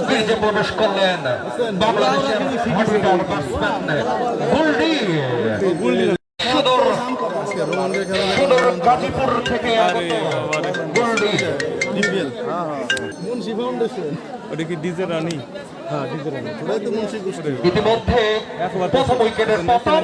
ক্রিজে প্রবেশ করলেন বাংলাদেশের হটস্টার ব্যাটসম্যান গুলডি সুদূর সুদূর গাজীপুর থেকে আগত গুলডি মুন্সি ফাউন্ডেশন ওটা কি ডিজে রানি ওটাই তো মুন্সি গোষ্ঠী ইতিমধ্যে প্রথম উইকেটের পতন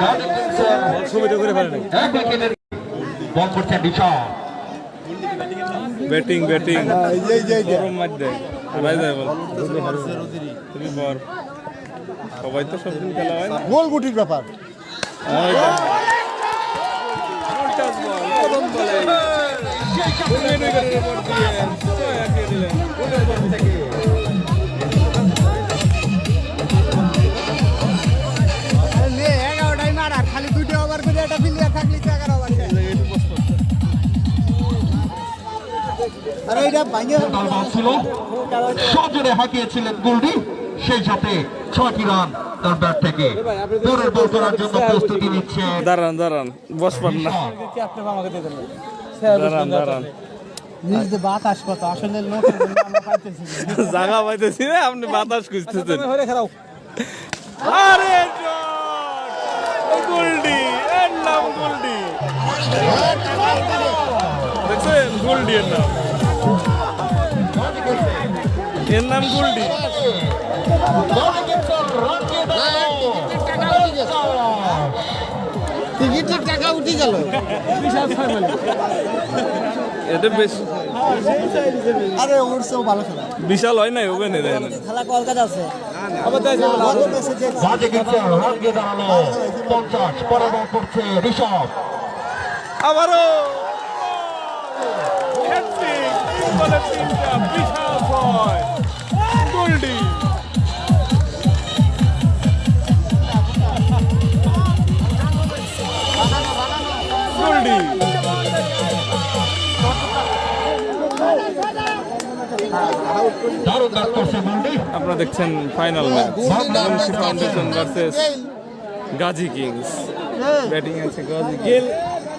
গাজী কিংসের ছবিটা করে ফেলে নাই এক উইকেটের বল করছেন দিশা ব্যাটিং ব্যাটিং গরম মার সবাই তো খেলা হয় গোল গুটির ব্যাপার উল্টাস বল। প্রথম বলে উইকেট উইকেটের উপর দিয়ে ছয় একে দিলেন উল্টাস বল থেকে এগারোটাই মারা খালি দুইটা ওভার করে একটা ছিল। সজোরে হাঁকিয়েছিলেন গুলডি। সেই সাথে ছয়টি রান তার ব্যাট থেকে। পরের বল করার জন্য প্রস্তুতি নিচ্ছে। দাঁড়ান দাঁড়ান বস না। দাঁড়ান দাঁড়ান বাতাস কত আসলে পাইতেছি জায়গা পাইতেছি না আপনি বাতাস খুঁজতেছেন। আরে শট গোল্ডি এর নাম গোল্ডি। দেখছেন? গোল্ডি এর নাম। এর নাম গোল্ডি। টিকিটের টাকা উঠে গেল। এটা বেশ আরে ওর চেয়েও ভালো খেলা। বিশাল হয় নাই ওখানে দেখেন খেলা কলকাতা আছে। আবারও! বলে তিনটা বিশাল ছয়। গোল্ডি। গোল্ডি। দারুণ ব্যাট করছে গুলডি। আপনারা দেখছেন final match Munshi foundation versus Gazi kings batting আছে গাজী গেল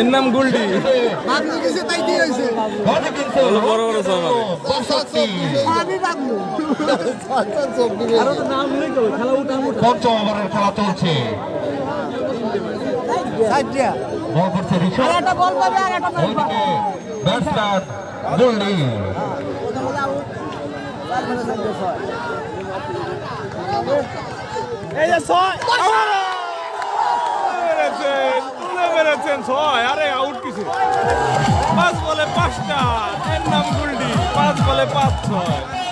এর নাম গুলডি। বড় বড় খেলা পঞ্চম ওভারের খেলা চলছে বল করছে ব্যাটসম্যান গুলডি এই যে ছয়। মেরেছেন মেরেছেন ছয় আরে আউট কিছু পাঁচ বলে পাঁচটা, এর নাম গুলডি পাঁচ বলে পাঁচ ছয়।